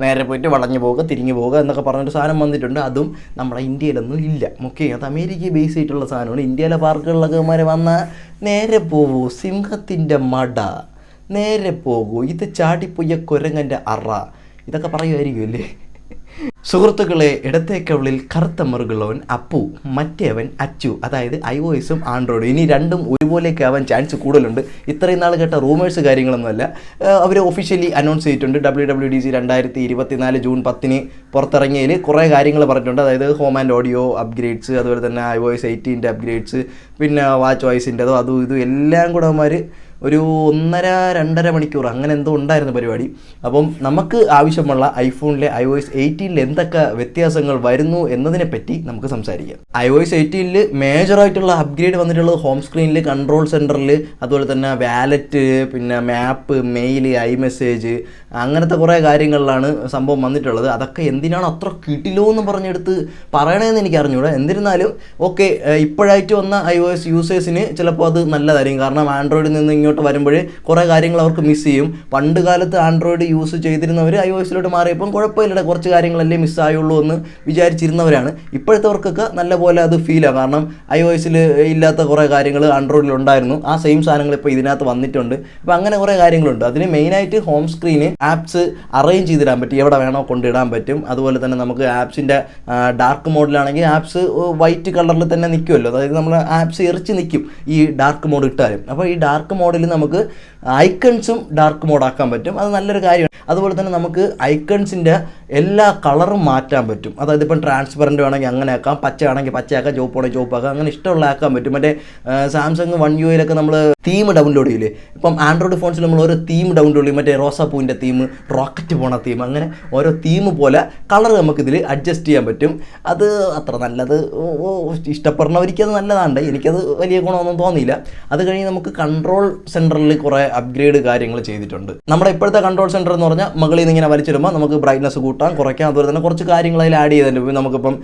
നേരെ പോയിട്ട് വളഞ്ഞു പോവുക തിരിഞ്ഞു പോവുക എന്നൊക്കെ പറഞ്ഞൊരു സാധനം വന്നിട്ടുണ്ട്. അതും നമ്മുടെ ഇന്ത്യയിലൊന്നും ഇല്ല. മുഖ്യ അത് അമേരിക്കയിൽ ബേസ് ചെയ്തിട്ടുള്ള സാധനമാണ്. ഇന്ത്യയിലെ പാർക്കുകളിലൊക്കെ ഇവന്മാരെ വന്നാൽ നേരെ പോകൂ സിംഹത്തിന്റെ മട. നേരെ പോകൂ ഇത് ചാടിപ്പൊയ്യ കുരങ്ങന്റെ അറ. ഇതൊക്കെ പറയുമായിരിക്കും അല്ലേ? സുഹൃത്തുക്കളെ ഇടത്തേക്കവളിൽ കറുത്ത മറുകളവൻ അപ്പു മറ്റേവൻ അച്ചു അതായത് ഐ ഒ എസും ആൻഡ്രോയിഡും ഇനി രണ്ടും ഒരുപോലെയൊക്കെ ആവാൻ ചാൻസ് കൂടുതലുണ്ട്. ഇത്രയും നാൾ കേട്ട റൂമേഴ്സ് കാര്യങ്ങളൊന്നുമല്ല. അവർ ഒഫീഷ്യലി അനൗൺസ് ചെയ്തിട്ടുണ്ട്. ഡബ്ല്യൂ ഡബ്ല്യൂ ഡി സി രണ്ടായിരത്തി ഇരുപത്തിനാല് ജൂൺ പത്തിന് പുറത്തിറങ്ങിയതിൽ കുറേ കാര്യങ്ങൾ പറഞ്ഞിട്ടുണ്ട്. അതായത് ഹോം ആൻഡ് ഓഡിയോ അപ്ഗ്രേഡ്സ് അതുപോലെ തന്നെ ഐ ഒ എസ് എയ്റ്റീന്റെ അപ്ഗ്രേഡ്സ് പിന്നെ വാച്ച് വോയിസിന്റെതോ അതും ഇതും എല്ലാം കൂടെ അവന്മാർ ഒരു ഒന്നര രണ്ടര മണിക്കൂർ അങ്ങനെ എന്തോ ഉണ്ടായിരുന്നു പരിപാടി. അപ്പം നമുക്ക് ആവശ്യമുള്ള ഐഫോണിലെ ഐ ഒ എസ് എയ്റ്റീനിൽ എന്തൊക്കെ വ്യത്യാസങ്ങൾ വരുന്നു എന്നതിനെ പറ്റി നമുക്ക് സംസാരിക്കാം. ഐ ഒ എസ് എയ്റ്റീനിൽ മേജറായിട്ടുള്ള അപ്ഗ്രേഡ് വന്നിട്ടുള്ളത് ഹോം സ്ക്രീനിൽ കൺട്രോൾ സെന്ററിൽ അതുപോലെ തന്നെ വാലറ്റ് പിന്നെ മാപ്പ് മെയിൽ ഐ മെസ്സേജ് അങ്ങനത്തെ കുറേ കാര്യങ്ങളിലാണ് സംഭവം വന്നിട്ടുള്ളത്. അതൊക്കെ എന്തിനാണ് അത്ര കിട്ടിലോ എന്ന് പറഞ്ഞെടുത്ത് പറയണതെന്ന് എനിക്ക് അറിഞ്ഞൂടാ എന്നിരുന്നാലും ഓക്കെ ഇപ്പോഴായിട്ട് വന്ന ഐ ഒ എസ് യൂസേഴ്സിന് ചിലപ്പോൾ അത് നല്ലതായിരിക്കും കാരണം ആൻഡ്രോയിഡിൽ നിന്ന് ഇങ്ങോട്ട് വരുമ്പോൾ കുറേ കാര്യങ്ങൾ അവർക്ക് മിസ് ചെയ്യും. പണ്ട് കാലത്ത് ആൻഡ്രോയിഡ് യൂസ് ചെയ്തിരുന്നവർ ഐ ഒ എസിലോട്ട് മാറിയപ്പം കുഴപ്പമില്ല കുറച്ച് കാര്യങ്ങളല്ലേ മിസ് മിസ്സായുള്ളൂ എന്ന് വിചാരിച്ചിരുന്നവരാണ്. ഇപ്പോഴത്തെവർക്കൊക്കെ നല്ലപോലെ അത് ഫീലാണ് കാരണം ഐ ഒ എസിൽ ഇല്ലാത്ത കുറേ കാര്യങ്ങൾ ആൻഡ്രോയിഡിൽ ഉണ്ടായിരുന്നു ആ സെയിം സാധനങ്ങൾ ഇപ്പോൾ ഇതിനകത്ത് വന്നിട്ടുണ്ട്. അപ്പോൾ അങ്ങനെ കുറേ കാര്യങ്ങളുണ്ട്. അതിന് മെയിനായിട്ട് ഹോം സ്ക്രീന് ആപ്സ് അറേഞ്ച് ചെയ്തിടാൻ പറ്റും. എവിടെ വേണോ കൊണ്ടിടാൻ പറ്റും. അതുപോലെ തന്നെ നമുക്ക് ആപ്സിന്റെ ഡാർക്ക് മോഡിലാണെങ്കിൽ ആപ്സ് വൈറ്റ് കളറിൽ തന്നെ നിൽക്കുമല്ലോ അതായത് നമ്മൾ ആപ്സ് എറിച്ച് നിൽക്കും ഈ ഡാർക്ക് മോഡ് ഇട്ടാലും. അപ്പോൾ ഈ ഡാർക്ക് മോഡിൽ നമുക്ക് ഐക്കൺസും ഡാർക്ക് മോഡ് ആക്കാൻ പറ്റും. അത് നല്ലൊരു കാര്യമാണ്. അതുപോലെ തന്നെ നമുക്ക് ഐക്കൺസിന്റെ എല്ലാ കളറും മാറ്റാൻ പറ്റും. അതായത് ഇപ്പം ട്രാൻസ്പെറന്റ് വേണമെങ്കിൽ അങ്ങനെ ആക്കാം പച്ച ആണെങ്കിൽ പച്ചയാക്കാം ചുവപ്പ് വേണമെങ്കിൽ ചുവപ്പാക്കാം അങ്ങനെ ഇഷ്ടമുള്ള ആക്കാൻ പറ്റും. മറ്റേ സാംസങ് വൺ യു എയിലൊക്കെ നമ്മൾ തീം ഡൗൺലോഡ് ചെയ്യില്ലേ? ഇപ്പം ആൻഡ്രോയിഡ് ഫോൺസിൽ നമ്മൾ ഓരോ തീം ഡൗൺലോഡ് ചെയ്യും. മറ്റേ റോസാപ്പൂവിന്റെ തീം റോക്കറ്റ് പോണ തീം അങ്ങനെ ഓരോ തീം പോലെ കളർ നമുക്കിതിൽ അഡ്ജസ്റ്റ് ചെയ്യാൻ പറ്റും. അത് അത്ര നല്ലത്. ഇഷ്ടപ്പെടുന്നവർക്ക് അത് നല്ലതാണ് എനിക്കത് വലിയ ഗുണമൊന്നും തോന്നിയില്ല. അത് കഴിഞ്ഞ് നമുക്ക് കൺട്രോൾ സെന്ററിൽ കുറേ അപ്ഗ്രേഡ് കാര്യങ്ങൾ ചെയ്തിട്ടുണ്ട്. നമ്മുടെ ഇപ്പോഴത്തെ കൺട്രോൾ സെന്റർ എന്ന് പറഞ്ഞാൽ മുകളിൽ നിന്ന് ഇങ്ങനെ വലിച്ചിടുമ്പോൾ നമുക്ക് ബ്രൈറ്റ്നസ് കൂട്ടാം കുറയ്ക്കാം. അതുപോലെ തന്നെ കുറച്ച് കാര്യങ്ങൾ അതിൽ ആഡ് ചെയ്തിട്ടുണ്ട്. നമുക്കിപ്പം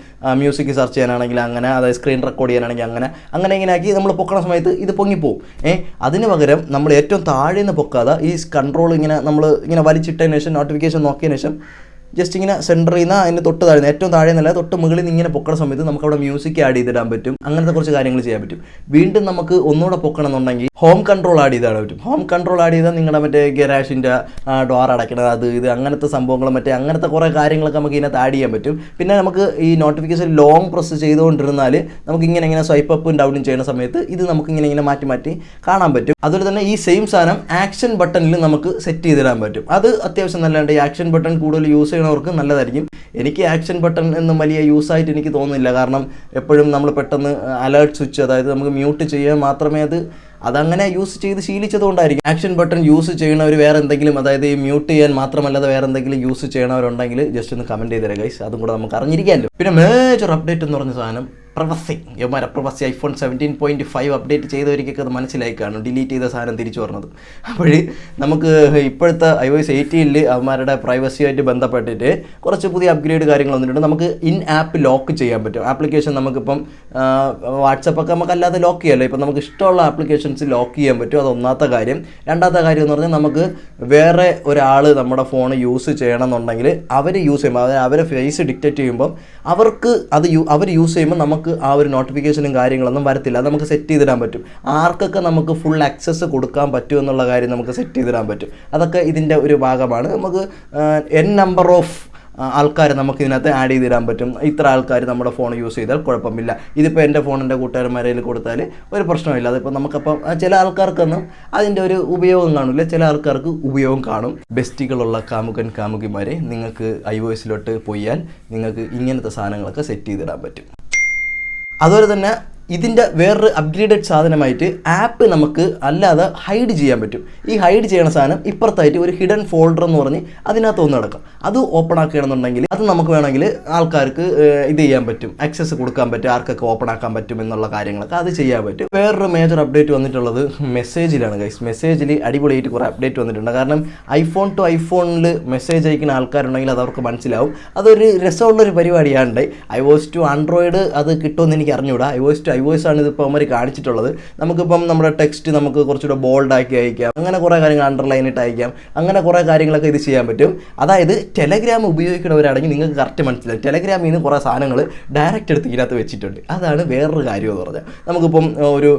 മ്യൂസിക് സെർച്ച് ചെയ്യാനാണെങ്കിൽ അങ്ങനെ അതായത് സ്ക്രീൻ റെക്കോർഡ് ചെയ്യാനാണെങ്കിൽ അങ്ങനെ അങ്ങനെ ഇങ്ങനെ ആക്കി നമ്മൾ പൊക്കണ സമയത്ത് ഇത് പൊങ്ങിപ്പോവും. ഏ അതിന് പകരം നമ്മൾ ഏറ്റവും താഴെ നിന്ന് പൊക്കാതെ ഈ കൺട്രോൾ ഇങ്ങനെ നമ്മൾ ഇങ്ങനെ വലിച്ചിട്ടതിന് ശേഷം നോട്ടിഫിക്കേഷൻ നോക്കിയതിന് ശേഷം ജസ്റ്റ് ഇങ്ങനെ സെന്ററിൽ നിന്ന് അതിന് തൊട്ട് താഴെ ഏറ്റവും താഴെ നല്ല തൊട്ട് മുകളിൽ നിന്ന് ഇങ്ങനെ പൊക്കണ സമയത്ത് നമുക്ക് അവിടെ മ്യൂസിക് ആഡ് ചെയ്തിടാൻ പറ്റും. അങ്ങനത്തെ കുറച്ച് കാര്യങ്ങൾ ചെയ്യാൻ പറ്റും. വീണ്ടും നമുക്ക് ഒന്നുകൂടെ പൊക്കണം എന്നുണ്ടെങ്കിൽ ഹോം കൺട്രോൾ ആഡ് ചെയ്താൽ പറ്റും. ഹോം കൺട്രോൾ ആഡ് ചെയ്താൽ നിങ്ങളുടെ മറ്റേ ഗരാഷിന്റെ ഡോർ അടയ്ക്കണത് അത് ഇത് അങ്ങനത്തെ സംഭവങ്ങൾ മറ്റേ അങ്ങനത്തെ കുറേ കാര്യങ്ങളൊക്കെ നമുക്ക് ഇതിനകത്ത് ആഡ് ചെയ്യാൻ പറ്റും. പിന്നെ നമുക്ക് ഈ നോട്ടിഫിക്കേഷൻ ലോങ് പ്രസ് ചെയ്തുകൊണ്ടിരുന്നാൽ നമുക്ക് ഇങ്ങനെ ഇങ്ങനെ സ്വൈപ്പ് അപ്പും ഡൗണും ചെയ്യുന്ന സമയത്ത് ഇത് നമുക്ക് ഇങ്ങനെ ഇങ്ങനെ മാറ്റി മാറ്റി കാണാൻ പറ്റും. അതുപോലെ തന്നെ ഈ സെയിം സാധനം ആക്ഷൻ ബട്ടണിൽ നമുക്ക് സെറ്റ് ചെയ്തിടാൻ പറ്റും. അത് അത്യാവശ്യം നല്ലതാണ് ഈ ആക്ഷൻ ബട്ടൺ കൂടുതൽ യൂസ് ചെയ്യണവർക്ക് നല്ലതായിരിക്കും. എനിക്ക് ആക്ഷൻ ബട്ടൺ എന്നും വലിയ യൂസായിട്ട് എനിക്ക് തോന്നുന്നില്ല. കാരണം എപ്പോഴും നമ്മൾ പെട്ടെന്ന് അലേർട്ട് സ്വിച്ച് അതായത് നമുക്ക് മ്യൂട്ട് ചെയ്യാൻ മാത്രമേ അത് അതങ്ങനെ യൂസ് ചെയ്ത് ശീലിച്ചതുകൊണ്ടായിരിക്കും. ആക്ഷൻ ബട്ടൺ യൂസ് ചെയ്യണവർ വേറെ എന്തെങ്കിലും അതായത് ഈ മ്യൂട്ട് ചെയ്യാൻ മാത്രമല്ലാതെ വേറെ എന്തെങ്കിലും യൂസ് ചെയ്യണവരുണ്ടെങ്കിൽ ജസ്റ്റ് ഒന്ന് കമന്റ് ചെയ്തേരാ ഗൈസ് അതും കൂടെ നമുക്ക് അറിഞ്ഞിരിക്കാമല്ലോ. പിന്നെ മേജർ അപ്ഡേറ്റ് എന്ന് പറഞ്ഞ സാധനം privacy. യവന്മാരെ privacy iPhone seventeen point five update ചെയ്തവർക്കൊക്കെ അത് മനസ്സിലായി കാണും ഡിലീറ്റ് ചെയ്ത സാധനം തിരിച്ചു പറഞ്ഞത് അപ്പോൾ നമുക്ക് ഇപ്പോഴത്തെ ഐ ഒസ് എയ്റ്റീനിൽ അവന്മാരുടെ പ്രൈവസിയായിട്ട് ബന്ധപ്പെട്ടിട്ട് കുറച്ച് പുതിയ അപ്ഗ്രേഡ് കാര്യങ്ങൾ വന്നിട്ടുണ്ട്. നമുക്ക് ഇൻ ആപ്പ് ലോക്ക് ചെയ്യാൻ പറ്റും. ആപ്ലിക്കേഷൻ നമുക്കിപ്പം വാട്സപ്പൊക്കെ നമുക്ക് അല്ലാതെ ലോക്ക് ചെയ്യാമല്ലോ ഇപ്പം നമുക്ക് ഇഷ്ടമുള്ള ആപ്ലിക്കേഷൻസ് ലോക്ക് ചെയ്യാൻ പറ്റും. അത് കാര്യം. രണ്ടാമത്തെ കാര്യം എന്ന് പറഞ്ഞാൽ നമുക്ക് വേറെ ഒരാൾ നമ്മുടെ ഫോൺ യൂസ് ചെയ്യണമെന്നുണ്ടെങ്കിൽ അവർ യൂസ് ചെയ്യുമ്പോൾ അവരെ ഫേസ് ഡിക്റ്റേറ്റ് ചെയ്യുമ്പം അവർക്ക് അത് അവർ യൂസ് ചെയ്യുമ്പോൾ നമുക്ക് ആ ഒരു നോട്ടിഫിക്കേഷനും കാര്യങ്ങളൊന്നും വരത്തില്ല. അത് നമുക്ക് സെറ്റ് ചെയ്തിടാൻ പറ്റും. ആർക്കൊക്കെ നമുക്ക് ഫുൾ ആക്സസ് കൊടുക്കാൻ പറ്റും എന്നുള്ള കാര്യം നമുക്ക് സെറ്റ് ചെയ്തിടാൻ പറ്റും. അതൊക്കെ ഇതിന്റെ ഒരു ഭാഗമാണ്. നമുക്ക് എൻ നമ്പർ ഓഫ് ആൾക്കാർ നമുക്ക് ഇതിനകത്ത് ആഡ് ചെയ്തിടാൻ പറ്റും. ഇത്ര ആൾക്കാർ നമ്മുടെ ഫോൺ യൂസ് ചെയ്താൽ കുഴപ്പമില്ല. ഇതിപ്പോൾ എന്റെ ഫോൺ എന്റെ കൂട്ടുകാരന്മാരയിൽ കൊടുത്താൽ ഒരു പ്രശ്നമില്ല അതിപ്പോൾ നമുക്കപ്പം ചില ആൾക്കാർക്കൊന്നും അതിന്റെ ഒരു ഉപയോഗം കാണില്ല ചില ആൾക്കാർക്ക് ഉപയോഗം കാണും. ബെസ്റ്റികളുള്ള കാമുകൻ കാമുകിമാരെ നിങ്ങൾക്ക് ഐ ഒ എസിലോട്ട് പോയാൽ നിങ്ങൾക്ക് ഇങ്ങനത്തെ സാധനങ്ങളൊക്കെ സെറ്റ് ചെയ്തിടാൻ പറ്റും. അതുപോലെ തന്നെ ഇതിന്റെ വേറൊരു അപ്ഗ്രേഡഡ് സാധനമായിട്ട് ആപ്പ് നമുക്ക് അല്ലാതെ ഹൈഡ് ചെയ്യാൻ പറ്റും. ഈ ഹൈഡ് ചെയ്യണ സാധനം ഇപ്പുറത്തായിട്ട് ഒരു ഹിഡൻ ഫോൾഡർ എന്ന് പറഞ്ഞ് അതിനകത്ത് ഒന്ന് കിടക്കും അത് ഓപ്പൺ ആക്കുകയാണെന്നുണ്ടെങ്കിൽ അത് നമുക്ക് വേണമെങ്കിൽ ആൾക്കാർക്ക് ഇത് ചെയ്യാൻ പറ്റും. ആക്സസ് കൊടുക്കാൻ പറ്റും. ആർക്കൊക്കെ ഓപ്പൺ ആക്കാൻ പറ്റും എന്നുള്ള കാര്യങ്ങളൊക്കെ അത് ചെയ്യാൻ പറ്റും. വേറൊരു മേജർ അപ്ഡേറ്റ് വന്നിട്ടുള്ളത് മെസ്സേജിലാണ് ഗൈസ് മെസ്സേജിൽ അടിപൊളിയായിട്ട് കുറേ അപ്ഡേറ്റ് വന്നിട്ടുണ്ട്. കാരണം ഐഫോൺ ടു ഐഫോണിൽ മെസ്സേജ് അയക്കുന്ന ആൾക്കാരുണ്ടെങ്കിൽ അത് അവർക്ക് മനസ്സിലാവും. അതൊരു രസമുള്ളൊരു പരിപാടിയാണ് ഐ വോസ് ടു ആൻഡ്രോയിഡ് അത് കിട്ടുമെന്ന് എനിക്ക് അറിഞ്ഞുകൂടാ ഐ വോസ് ടു ഐവോയ്സ് ആണ് ഇതിപ്പോൾ അവർ കാണിച്ചിട്ടുള്ളത്. നമുക്കിപ്പം നമ്മുടെ ടെക്സ്റ്റ് നമുക്ക് കുറച്ചുകൂടെ ബോൾഡ് ആക്കി അയക്കാം. അങ്ങനെ കുറേ കാര്യങ്ങൾ അണ്ടർലൈൻ ഇട്ട് അയക്കാം. അങ്ങനെ കുറേ കാര്യങ്ങളൊക്കെ ഇത് ചെയ്യാൻ പറ്റും. അതായത് ടെലഗ്രാം ഉപയോഗിക്കുന്നവരാണെങ്കിൽ നിങ്ങൾക്ക് കറക്റ്റ് മനസ്സിലായി ടെലഗ്രാമിൽ നിന്ന് കുറേ സാധനങ്ങൾ ഡയറക്റ്റ് എടുത്ത് ഇതിനകത്ത് വെച്ചിട്ടുണ്ട്. അതാണ് വേറൊരു കാര്യം എന്ന് പറഞ്ഞാൽ. നമുക്കിപ്പം ഒരു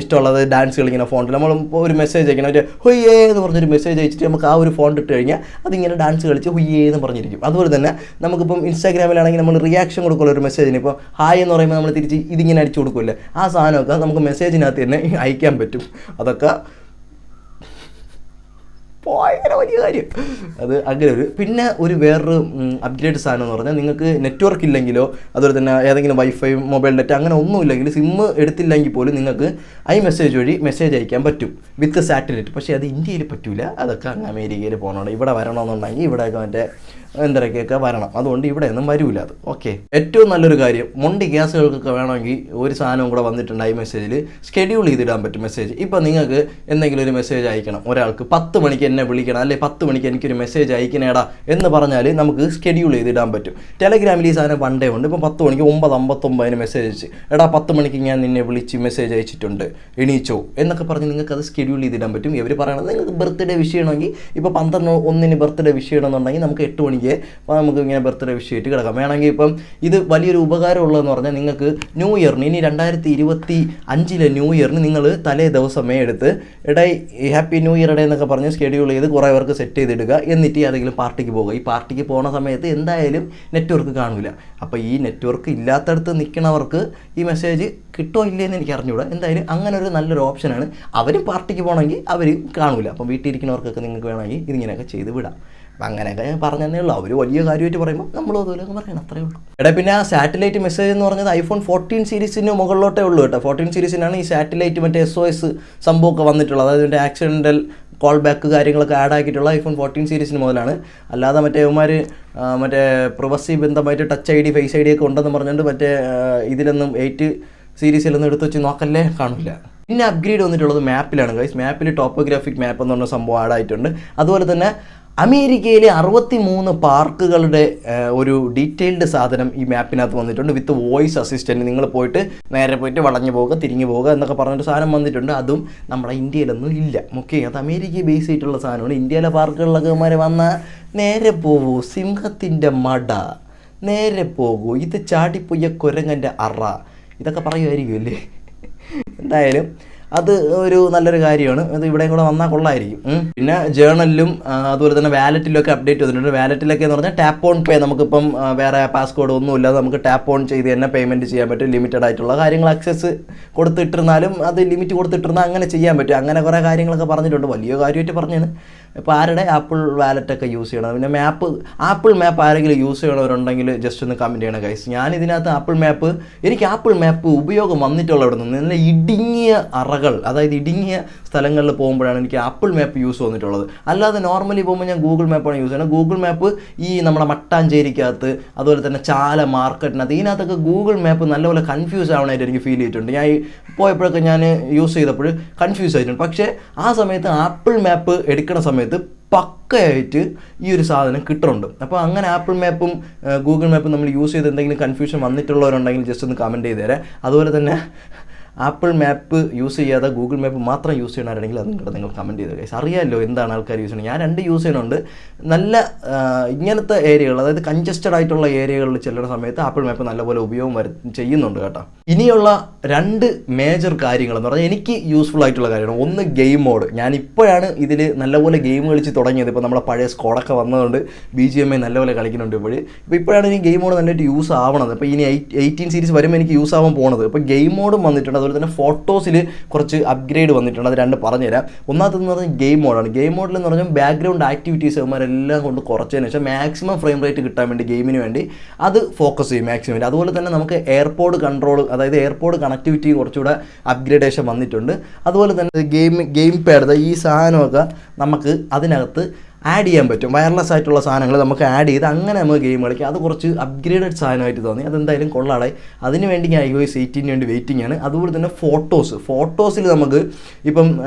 ഇഷ്ടമുള്ളത് ഡാൻസ് കളിക്കുന്ന ഫോണിൽ നമ്മൾ ഒരു മെസ്സേജ് അയക്കണം. ഒരു ഹുയ്യേ എന്ന് പറഞ്ഞൊരു മെസ്സേജ് അയച്ചിട്ട് നമുക്ക് ആ ഒരു ഫോൺ ഇട്ട് കഴിഞ്ഞാൽ അതിങ്ങനെ ഡാൻസ് കളിച്ച് ഹുയ്യേ എന്ന് പറഞ്ഞിരിക്കും. അതുപോലെ തന്നെ നമുക്കിപ്പം ഇൻസ്റ്റാഗ്രാമിലാണെങ്കിൽ നമ്മൾ റിയാക്ഷൻ കൊടുക്കുന്ന ഒരു മെസ്സേജിന് ഇപ്പോൾ ഹായ് എന്ന് പറയുമ്പോൾ നമ്മൾ തിരിച്ച് ഇതിങ്ങനെ അടിച്ചു കൊടുക്കുമല്ലേ ആ സാധനമൊക്കെ നമുക്ക് മെസ്സേജിനകത്ത് തന്നെ അയക്കാൻ പറ്റും. അതൊക്കെ ഭയങ്കര വലിയ കാര്യം. അത് അങ്ങനെ ഒരു പിന്നെ ഒരു വേറൊരു അപ്ഗ്രേഡ് സാധനം എന്ന് പറഞ്ഞാൽ നിങ്ങൾക്ക് നെറ്റ്വർക്ക് ഇല്ലെങ്കിലോ അതുപോലെ തന്നെ ഏതെങ്കിലും വൈഫൈ മൊബൈൽ ഡാറ്റ അങ്ങനെ ഒന്നും ഇല്ലെങ്കിൽ സിമ്മ് എടുത്തില്ലെങ്കിൽ പോലും നിങ്ങൾക്ക് ഐ മെസ്സേജ് വഴി മെസ്സേജ് അയക്കാൻ പറ്റും വിത്ത് സാറ്റലൈറ്റ് പക്ഷേ അത് ഇന്ത്യയിൽ പറ്റില്ല അതൊക്കെ അങ്ങ് അമേരിക്കയിൽ പോകണം ഇവിടെ വരണമെന്നുണ്ടെങ്കിൽ ഇവിടെയൊക്കെ മറ്റേ എന്തൊക്കെയൊക്കെ വരണം. അതുകൊണ്ട് ഇവിടെ ഒന്നും വരൂല അത്. ഓക്കെ ഏറ്റവും നല്ലൊരു കാര്യം മൊണ്ടി ഗ്യാസുകൾക്കൊക്കെ വേണമെങ്കിൽ ഒരു സാധനവും കൂടെ വന്നിട്ടുണ്ട് ഈ മെസ്സേജിൽ ഷെഡ്യൂൾ ചെയ്തിടാൻ പറ്റും മെസ്സേജ് ഇപ്പോൾ നിങ്ങൾക്ക് എന്തെങ്കിലും ഒരു മെസ്സേജ് അയക്കണം. ഒരാൾക്ക് പത്ത് മണിക്ക് എന്നെ വിളിക്കണം അല്ലെ പത്ത് മണിക്ക് എനിക്കൊരു മെസ്സേജ് അയക്കണേടാ എന്ന് പറഞ്ഞാൽ നമുക്ക് ഷെഡ്യൂൾ ചെയ്തിടാൻ പറ്റും. ടെലഗ്രാമിൽ ഈ സാധനം പണ്ടേ ഉണ്ട്. ഇപ്പം പത്ത് മണിക്ക് ഒമ്പത് അമ്പത്തൊമ്പതിന് മെസ്സേജ് അയച്ച്. എടാ പത്ത് മണിക്ക് ഞാൻ നിന്നെ വിളിച്ച് മെസ്സേജ് അയച്ചിട്ടുണ്ട്. എണീച്ചോ. എന്നൊക്കെ പറഞ്ഞ് നിങ്ങൾക്ക് അത് ഷെഡ്യൂൾ ചെയ്തിടാൻ പറ്റും. ഇവർ പറയണത് നിങ്ങൾക്ക് ബർത്ത്ഡേ വിഷയമാണെങ്കിൽ ഇപ്പോൾ പന്ത്രണ്ട് ഒന്നിന് ബർത്ത്ഡേ വിഷയമാണെന്നുണ്ടെങ്കിൽ നമുക്ക് എട്ട് മണിക്ക് അപ്പോൾ നമുക്ക് ഇങ്ങനെ ബർത്ത്ഡേ വിഷ് ചെയ്തിട്ട് കിടക്കാം. വേണമെങ്കിൽ ഇപ്പം ഇത് വലിയൊരു ഉപകാരം ഉപകാരമുള്ളതെന്ന് പറഞ്ഞാൽ നിങ്ങൾക്ക് ന്യൂ ഇയറിന് ഇനി രണ്ടായിരത്തി ഇരുപത്തി അഞ്ചിലെ ന്യൂ ഇയറിന് നിങ്ങൾ തലേ ദിവസമേ എടുത്ത് ഇടയിൽ ഹാപ്പി ന്യൂ ഇയർ ഇടയിൽ എന്നൊക്കെ പറഞ്ഞ് ഷെഡ്യൂൾ ചെയ്ത് കുറേ പേർക്ക് സെറ്റ് ചെയ്തിടുക. എന്നിട്ട് ഏതെങ്കിലും പാർട്ടിക്ക് പോകുക ഈ പാർട്ടിക്ക് പോകുന്ന സമയത്ത് എന്തായാലും നെറ്റ്വർക്ക് കാണില്ല അപ്പോൾ ഈ നെറ്റ്വർക്ക് ഇല്ലാത്തടത്ത് നിൽക്കുന്നവർക്ക് ഈ മെസ്സേജ് കിട്ടോ ഇല്ലയെന്ന് എനിക്ക് അറിഞ്ഞുകൂടാ എന്തായാലും അങ്ങനെ ഒരു നല്ലൊരു ഓപ്ഷനാണ് അവരും പാർട്ടിക്ക് പോകണമെങ്കിൽ അവർ കാണില്ല അപ്പം വീട്ടിലിരിക്കുന്നവർക്കൊക്കെ നിങ്ങൾക്ക് വേണമെങ്കിൽ ഇതിങ്ങനെയൊക്കെ ചെയ്ത് വിടാം. അങ്ങനെയൊക്കെ ഞാൻ പറഞ്ഞതേ ഉള്ളൂ. അവർ വലിയ കാര്യമായിട്ട് പറയുമ്പോൾ നമ്മളും അതുപോലെ പറയണം. അത്രേ ഉള്ളൂ. എടാ പിന്നെ ആ സാറ്റലൈറ്റ് മെസ്സേജ് എന്ന് പറഞ്ഞത് ഐഫോൺ ഫോർട്ടീൻ സീരീസിന് മുകളിലോട്ടേ ഉള്ളൂ കേട്ടോ. ഫോർട്ടീൻ സീരീസിനാണ് ഈ സാറ്റലൈറ്റ് മറ്റേ എസ് ഒ എസ് സംഭവമൊക്കെ വന്നിട്ടുള്ളത്. അതായത് മറ്റേ ആക്സിഡന്റൽ കോൾ ബാക്ക് കാര്യങ്ങളൊക്കെ ആഡ് ആക്കിയിട്ടുള്ള ഐഫോൺ ഫോർട്ടീൻ സീരീസിന് മുതലാണ്. അല്ലാതെ മറ്റേ ഇവന്മാർ മറ്റേ privacy ബന്ധമായിട്ട് touch I D face I D ഒക്കെ ഉണ്ടെന്ന് പറഞ്ഞുകൊണ്ട് മറ്റേ ഇതിലൊന്നും എയ്റ്റ് സീരീസിലൊന്നും എടുത്തു വെച്ച് നോക്കല്ലേ കാണില്ല പിന്നെ അപ്ഗ്രേഡ് വന്നിട്ടുള്ളത് മാപ്പിലാണ് ഗൈസ് മാപ്പിൽ ടോപ്പോഗ്രാഫിക് മാപ്പ് എന്ന് പറഞ്ഞ സംഭവം ആഡ് ആയിട്ടുണ്ട്. അതുപോലെ തന്നെ അമേരിക്കയിലെ അറുപത്തി മൂന്ന് പാർക്കുകളുടെ ഒരു ഡീറ്റെയിൽഡ് സാധനം ഈ മാപ്പിനകത്ത് വന്നിട്ടുണ്ട്. വിത്ത് വോയിസ് അസിസ്റ്റന്റ് നിങ്ങൾ പോയിട്ട് നേരെ പോയിട്ട് വളഞ്ഞു പോവുക തിരിഞ്ഞു പോവുക എന്നൊക്കെ പറഞ്ഞൊരു സാധനം വന്നിട്ടുണ്ട്. അതും നമ്മുടെ ഇന്ത്യയിലൊന്നും ഇല്ല. ഓക്കെ അത് അമേരിക്കയെ ബേസ് ചെയ്തിട്ടുള്ള സാധനമാണ്. ഇന്ത്യയിലെ പാർക്കുകളിലൊക്കെ മാറി വന്ന നേരെ പോകൂ സിംഹത്തിന്റെ മട. നേരെ പോകൂ ഇത് ചാടിപ്പൊയ്യ കുരങ്ങന്റെ അറ. ഇതൊക്കെ പറയുമായിരിക്കും അല്ലേ എന്തായാലും അത് ഒരു നല്ലൊരു കാര്യമാണ്. അത് ഇവിടെയും കൂടെ വന്നാൽ കൊള്ളായിരിക്കും. പിന്നെ ജേണലിലും അതുപോലെ തന്നെ വാലറ്റിലും ഒക്കെ അപ്ഡേറ്റ് ചെയ്തിട്ടുണ്ട് വാലറ്റിലൊക്കെ എന്ന് പറഞ്ഞാൽ ടാപ്പ് ഓൺ പേ നമുക്കിപ്പം വേറെ പാസ്കോഡ് ഒന്നും ഇല്ലാതെ നമുക്ക് ടാപ്പ് ഓൺ ചെയ്ത് തന്നെ പേയ്മെന്റ് ചെയ്യാൻ പറ്റും. ലിമിറ്റഡ് ആയിട്ടുള്ള കാര്യങ്ങൾ അക്സസ് കൊടുത്തിട്ടിരുന്നാലും അത് ലിമിറ്റ് കൊടുത്തിട്ടിരുന്നാൽ അങ്ങനെ ചെയ്യാൻ പറ്റും. അങ്ങനെ കുറേ കാര്യങ്ങളൊക്കെ പറഞ്ഞിട്ടുണ്ട്. വലിയ കാര്യമായിട്ട് പറഞ്ഞാണ്. ഇപ്പോൾ ആരുടെ? ആപ്പിൾ വാലറ്റൊക്കെ യൂസ് ചെയ്യണം. പിന്നെ മാപ്പ് ആപ്പിൾ മാപ്പ് ആരെങ്കിലും യൂസ് ചെയ്യണവരുണ്ടെങ്കിൽ ജസ്റ്റ് ഒന്ന് കമന്റ് ചെയ്യണം ഗൈസ് ഞാൻ ഇതിനകത്ത് ആപ്പിൾ മാപ്പ് എനിക്ക് ആപ്പിൾ മാപ്പ് ഉപയോഗം വന്നിട്ടുള്ള ഇവിടെ നിന്ന് നല്ല ഇടുങ്ങിയ അറകൾ അതായത് ഇടുങ്ങിയ സ്ഥലങ്ങളിൽ പോകുമ്പോഴാണ് എനിക്ക് ആപ്പിൾ മാപ്പ് യൂസ് വന്നിട്ടുള്ളത്. അല്ലാതെ നോർമലി പോകുമ്പോൾ ഞാൻ ഗൂഗിൾ മാപ്പാണ് യൂസ് ചെയ്യുന്നത്. ഗൂഗിൾ മാപ്പ് ഈ നമ്മുടെ മട്ടാഞ്ചേരിക്കകത്ത് അതുപോലെ തന്നെ ചാല മാർക്കറ്റിനകത്ത് ഇതിനകത്തൊക്കെ ഗൂഗിൾ മാപ്പ് നല്ലപോലെ കൺഫ്യൂസ് ആവണമായിട്ട് എനിക്ക് ഫീൽ ചെയ്തിട്ടുണ്ട്. ഞാൻ പോയപ്പോഴൊക്കെ ഞാൻ യൂസ് ചെയ്തപ്പോൾ കൺഫ്യൂസ് ആയിട്ടുണ്ട്. പക്ഷേ ആ സമയത്ത് ആപ്പിൾ മാപ്പ് എടുക്കുന്ന സമയത്ത് പക്കയായിട്ട് ഈ ഒരു സാധനം കിട്ടുന്നുണ്ട്. അപ്പോൾ അങ്ങനെ ആപ്പിൾ മാപ്പും ഗൂഗിൾ മാപ്പും നമ്മൾ യൂസ് ചെയ്ത് എന്തെങ്കിലും കൺഫ്യൂഷൻ വന്നിട്ടുള്ളവരുണ്ടെങ്കിൽ ജസ്റ്റ് ഒന്ന് കമന്റ് ചെയ്ത് തരാം. അതുപോലെ തന്നെ ആപ്പിൾ മാപ്പ് യൂസ് ചെയ്യാതെ ഗൂഗിൾ മാപ്പ് മാത്രം യൂസ് ചെയ്യണമായിരുന്നെങ്കിൽ അതും കൂടെ നിങ്ങൾ കമന്റ് ചെയ്ത്? ഗൈസ് അറിയാമല്ലോ എന്താണ് ആൾക്കാർ യൂസ് ചെയ്യുന്നത് ഞാൻ രണ്ട് യൂസ് ചെയ്യുന്നുണ്ട് നല്ല ഇങ്ങനത്തെ ഏരിയകൾ അതായത് കൺജസ്റ്റഡ് ആയിട്ടുള്ള ഏരിയകളിൽ ചെല്ലുന്ന സമയത്ത് ആപ്പിൾ മാപ്പ് നല്ലപോലെ ഉപയോഗം വരു ചെയ്യുന്നുണ്ട് കേട്ടോ. ഇനിയുള്ള രണ്ട് മേജർ കാര്യങ്ങൾ എന്ന് പറഞ്ഞാൽ എനിക്ക് യൂസ്ഫുൾ ആയിട്ടുള്ള കാര്യമാണ്. ഒന്ന് ഗെയിം മോഡ് ഞാൻ ഇപ്പോഴാണ് ഇതിൽ നല്ലപോലെ ഗെയിം കളിച്ച് തുടങ്ങിയത്. ഇപ്പോൾ നമ്മളെ പഴയ സ്കോഡൊക്കെ വന്നതുകൊണ്ട് ബി ജി എം ഐ നല്ലപോലെ കളിക്കുന്നുണ്ട് ഇപ്പോൾ ഇപ്പോൾ ഇപ്പോഴാണ് ഇനി ഗെയിം മോഡ് നന്നായിട്ട് യൂസ് ആവണത്. അപ്പോൾ ഇനി എയ്റ്റ് എയ്റ്റീൻ സീരീസ് വരുമ്പോൾ എനിക്ക് യൂസ് ആവാൻ പോണത്. അപ്പോൾ ഗെയിം മോഡും വന്നിട്ടുണ്ട്. അതുപോലെ തന്നെ ഫോട്ടോസിൽ കുറച്ച് അപ്ഗ്രേഡ് വന്നിട്ടുണ്ട്. അത് രണ്ട് പറഞ്ഞുതരാം. ഒന്നാമത്തെന്ന് പറഞ്ഞാൽ ഗെയിം മോഡാണ് ഗെയിം മോഡിൽ എന്ന് പറഞ്ഞാൽ ബാക്ക്ഗ്രൗണ്ട് ആക്ടിവിറ്റീസ് അവന്മാരെല്ലാം കൊണ്ട് കുറച്ചതിന് ശേഷം മാക്സിമം ഫ്രെയിം റേറ്റ് കിട്ടാൻ വേണ്ടി ഗെയിമിന് വേണ്ടി അത് ഫോക്കസ് ചെയ്യും മാക്സിമം അതുപോലെ തന്നെ നമുക്ക് എയർപോർട്ട് കൺട്രോൾ അതായത് എയർപോർട്ട് കണക്ടിവിറ്റി കുറച്ചുകൂടെ അപ്ഗ്രേഡേഷൻ വന്നിട്ടുണ്ട്. അതുപോലെ തന്നെ ഗെയിം ഗെയിം പാഡ് ഈ സാധനമൊക്കെ നമുക്ക് അതിനകത്ത് ആഡ് ചെയ്യാൻ പറ്റും. വയർലെസ് ആയിട്ടുള്ള സാധനങ്ങൾ നമുക്ക് ആഡ് ചെയ്ത് അങ്ങനെ നമുക്ക് ഗെയിം കളിക്കാം. അത് കുറച്ച് അപ്ഗ്രേഡഡ് സാധനമായിട്ട് തോന്നി. അതെന്തായാലും കൊള്ളാടായി. അതിന് വേണ്ടി ഞാൻ ഐ എയ്റ്റീന് വേണ്ടി വെയിറ്റിംഗ് ആണ്. അതുപോലെ തന്നെ ഫോട്ടോസ് ഫോട്ടോസിൽ നമുക്ക് ഇപ്പം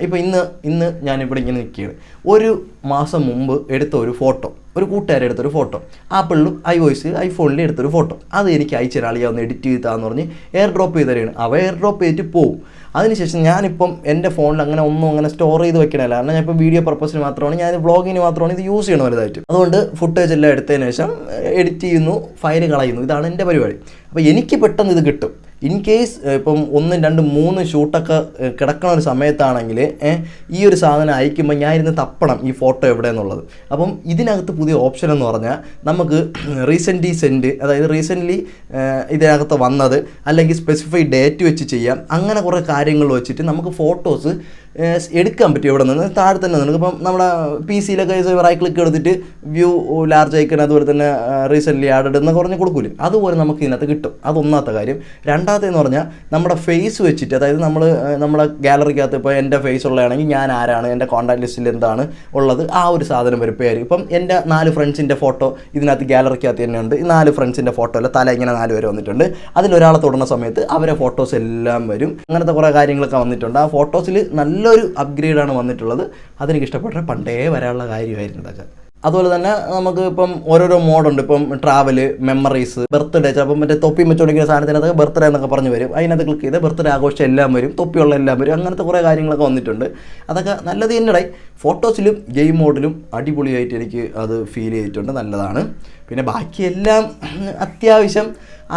ഇപ്പം ഇന്ന് ഇന്ന് ഞാനിവിടെ ഇങ്ങനെ നിൽക്കുകയാണ്. ഒരു മാസം മുമ്പ് എടുത്ത ഒരു ഫോട്ടോ ഒരു കൂട്ടുകാരെ എടുത്തൊരു ഫോട്ടോ ആപ്പിളിലും ഐ വോയിസ് ഐഫോണിലും എടുത്തൊരു ഫോട്ടോ അത് എനിക്ക് അയച്ചു തരാളിയാവുന്ന എഡിറ്റ് ചെയ്താന്ന് പറഞ്ഞ് എയർ ഡ്രോപ്പ് ചെയ്ത് തരുകയാണ്. അവ എയർ ഡ്രോപ്പ് ചെയ്തിട്ട് പോവും. അതിനുശേഷം ഞാനിപ്പം എന്റെ ഫോണിൽ അങ്ങനെ ഒന്നും അങ്ങനെ സ്റ്റോർ ചെയ്ത് വെക്കണമല്ല കാരണം ഞാൻ ഇപ്പോൾ വീഡിയോ പർപ്പസിന് മാത്രമാണ് ഞാൻ വ്ളോഗിന് മാത്രമാണ് ഇത് യൂസ് ചെയ്യണം വലുതായിട്ട്. അതുകൊണ്ട് ഫുട്ടേജ് എല്ലാം എടുത്തതിന് ശേഷം എഡിറ്റ് ചെയ്യുന്നു ഫയൽ കളയുന്നു. ഇതാണ് എന്റെ പരിപാടി. അപ്പോൾ എനിക്ക് പെട്ടെന്ന് ഇത് കിട്ടും. ഇൻ കേസ് ഇപ്പം ഒന്നും രണ്ട് മൂന്ന് ഷൂട്ടൊക്കെ കിടക്കണ ഒരു സമയത്താണെങ്കിൽ ഈ ഒരു സാധനം അയക്കുമ്പോൾ ഞാൻ ഇരുന്ന് തപ്പണം ഈ ഫോട്ടോ എവിടെ എന്നുള്ളത് അപ്പം ഇതിനകത്ത് പുതിയ ഓപ്ഷൻ എന്ന് പറഞ്ഞാൽ നമുക്ക് റീസെന്റ് സെൻഡ് അതായത് റീസെന്റ്ലി ഇതിനകത്ത് വന്നത് അല്ലെങ്കിൽ സ്പെസിഫൈ ഡേറ്റ് വെച്ച് ചെയ്യാം അങ്ങനെ കുറേ കാര്യങ്ങൾ വെച്ചിട്ട് നമുക്ക് ഫോട്ടോസ് എടുക്കാൻ പറ്റും എവിടെ നിന്ന്? താഴെ തന്നെ നമുക്ക് ഇപ്പം നമ്മുടെ പി സിയിലൊക്കെ റൈറ്റ് ക്ലിക്ക് എടുത്തിട്ട് വ്യൂ ലാർജ് ഐക്കൺ അതുപോലെ തന്നെ റീസെന്റ്ലി ആഡഡ് എന്ന് പറഞ്ഞ് കൊടുക്കൂലേ? അതുപോലെ നമുക്ക് ഇതിനകത്ത് കിട്ടും. അതൊന്നാമത്തെ കാര്യം. രണ്ടാമത്തേന്ന് പറഞ്ഞാൽ നമ്മുടെ ഫേസ് വെച്ചിട്ട് അതായത് നമ്മൾ നമ്മുടെ ഗാലറിക്കകത്ത് ഇപ്പോൾ എന്റെ ഫേസ് ഉള്ളതാണെങ്കിൽ ഞാൻ ആരാണ് എന്റെ കോൺടാക്ട് ലിസ്റ്റിൽ എന്താണ് ഉള്ളത് ആ ഒരു സാധനം വരും പേര് ഇപ്പം എന്റെ നാല് ഫ്രണ്ട്സിന്റെ ഫോട്ടോ ഇതിനകത്ത് ഗാലറിക്കകത്ത് തന്നെ ഉണ്ട്. ഈ നാല് ഫ്രണ്ട്സിന്റെ ഫോട്ടോ അല്ല തല ഇങ്ങനെ നാല് പേര് വന്നിട്ടുണ്ട്. അതിലൊരാളെ തൊടുന്ന സമയത്ത് അവരെ ഫോട്ടോസ് എല്ലാം വരും. അങ്ങനത്തെ കുറേ കാര്യങ്ങളൊക്കെ വന്നിട്ടുണ്ട്. ആ ഫോട്ടോസിൽ നല്ലൊരു അപ്ഗ്രേഡാണ് വന്നിട്ടുള്ളത്. അതെനിക്ക് ഇഷ്ടപ്പെട്ട പണ്ടേ വരാനുള്ള കാര്യമായിരുന്നു ഇതൊക്കെ. അതുപോലെ തന്നെ നമുക്ക് ഇപ്പം ഓരോരോ മോഡുണ്ട് ഇപ്പം ട്രാവൽ മെമ്മറീസ് ബർത്ത്ഡേ ചിലപ്പം മറ്റേ തൊപ്പി വെച്ചുകൊണ്ടിരിക്കുന്ന സാധനത്തിനകത്ത് ബർത്ത്ഡേ എന്നൊക്കെ പറഞ്ഞ് വരും. അതിനകത്ത് ക്ലിക്ക് ചെയ്ത് ബർത്ത്ഡേ ആഘോഷം എല്ലാം വരും. തൊപ്പിയുള്ള എല്ലാം വരും. അങ്ങനത്തെ കുറേ കാര്യങ്ങളൊക്കെ വന്നിട്ടുണ്ട്. അതൊക്കെ നല്ലത് തന്നെയായി. ഫോട്ടോസിലും ഗെയിം മോഡിലും അടിപൊളിയായിട്ട് എനിക്ക് അത് ഫീൽ ചെയ്തിട്ടുണ്ട്. നല്ലതാണ്. പിന്നെ ബാക്കിയെല്ലാം അത്യാവശ്യം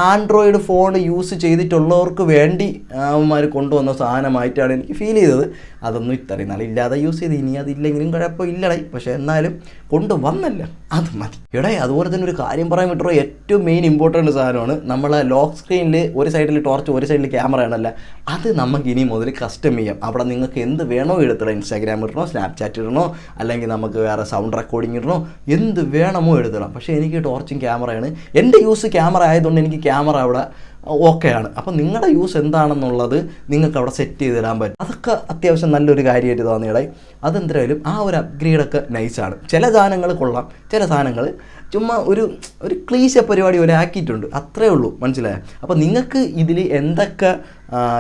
ആൻഡ്രോയിഡ് ഫോൺ യൂസ് ചെയ്തിട്ടുള്ളവർക്ക് വേണ്ടി അവന്മാർ കൊണ്ടുവന്ന സാധനമായിട്ടാണ് എനിക്ക് ഫീൽ ചെയ്തത്. അതൊന്നും ഇത്രയും നാളില്ലാതെ യൂസ് ചെയ്ത് ഇനി അതില്ലെങ്കിലും കുഴപ്പമില്ലടേ. പക്ഷേ എന്നാലും കൊണ്ടുവന്നല്ല. അത് മതി. എടേ അതുപോലെ തന്നെ ഒരു കാര്യം പറയാൻ വിട്ടോ. ഏറ്റവും മെയിൻ ഇമ്പോർട്ടന്റ് സാധനമാണ് നമ്മൾ ലോക്ക് സ്ക്രീനിൽ ഒരു സൈഡിൽ ടോർച്ച് ഒരു സൈഡിൽ ക്യാമറ ആണല്ല? അത് നമുക്ക് ഇനി മുതൽ കസ്റ്റം ചെയ്യാം. അവിടെ നിങ്ങൾക്ക് എന്ത് വേണോ എടുത്തിടാം. ഇൻസ്റ്റാഗ്രാം ഇടണോ സ്നാപ്ചാറ്റ് ഇടണോ അല്ലെങ്കിൽ നമുക്ക് വേറെ സൗണ്ട് റെക്കോർഡിംഗ് ഇടണോ എന്ത് വേണമോ എടുത്തിടാം. പക്ഷേ എനിക്ക് ടോർച്ചും ക്യാമറയാണ് എന്റെ യൂസ് ക്യാമറ ആയതുകൊണ്ട് എനിക്ക് ക്യാമറ അവിടെ ഓക്കെയാണ്. അപ്പം നിങ്ങളുടെ യൂസ് എന്താണെന്നുള്ളത് നിങ്ങൾക്ക് അവിടെ സെറ്റ് ചെയ്ത് തരാൻ പറ്റും. അതൊക്കെ അത്യാവശ്യം നല്ലൊരു കാര്യമായിട്ട് തോന്നിയടായി അതെന്തായാലും ആ ഒരു അപ്ഗ്രേഡൊക്കെ നൈസാണ് ചില സാധനങ്ങൾ കൊള്ളാം. ചില സാധനങ്ങൾ ചുമ്മാ ഒരു ഒരു ക്ലീശ പരിപാടി ഒരു ആക്കിയിട്ടുണ്ട്. അത്രേ ഉള്ളൂ. മനസ്സിലായോ? അപ്പോൾ നിങ്ങൾക്ക് ഇതിൽ എന്തൊക്കെ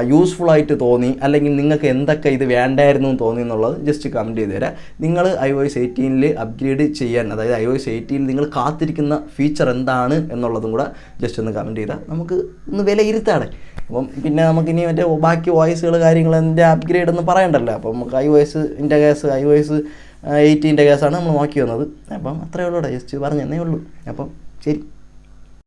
യൂസ്ഫുൾ ആയിട്ട് തോന്നി? അല്ലെങ്കിൽ നിങ്ങൾക്ക് എന്തൊക്കെ ഇത് വേണ്ടായിരുന്നു എന്ന് തോന്നി എന്നുള്ളത് ജസ്റ്റ് കമന്റ് ചെയ്ത് തരാം. നിങ്ങൾ ഐ ഒ എസ് എയ്റ്റീനിൽ അപ്ഗ്രേഡ് ചെയ്യാൻ അതായത് ഐ ഒ എസ് എയ്റ്റീനിൽ നിങ്ങൾ കാത്തിരിക്കുന്ന ഫീച്ചർ എന്താണ് എന്നുള്ളതും കൂടെ ജസ്റ്റ് ഒന്ന് കമന്റ് ചെയ്താൽ നമുക്ക് ഒന്ന് വിലയിരുത്താടെ. അപ്പം പിന്നെ നമുക്ക് ഇനി മറ്റേ ബാക്കി വോയിസുകൾ കാര്യങ്ങൾ എന്റെ അപ്ഗ്രേഡ് ഒന്നും പറയണ്ടല്ലോ. അപ്പം നമുക്ക് ഐ ഒ ഇന്റെ കേസ് ഐ ഒ എസ് എയ്റ്റീന്റെ കേസാണ് നമ്മൾ നോക്കി വന്നത്. അപ്പം അത്രയേ ഉള്ളൂ പറഞ്ഞു പറഞ്ഞതന്നേ ഉള്ളൂ. അപ്പം ശരി.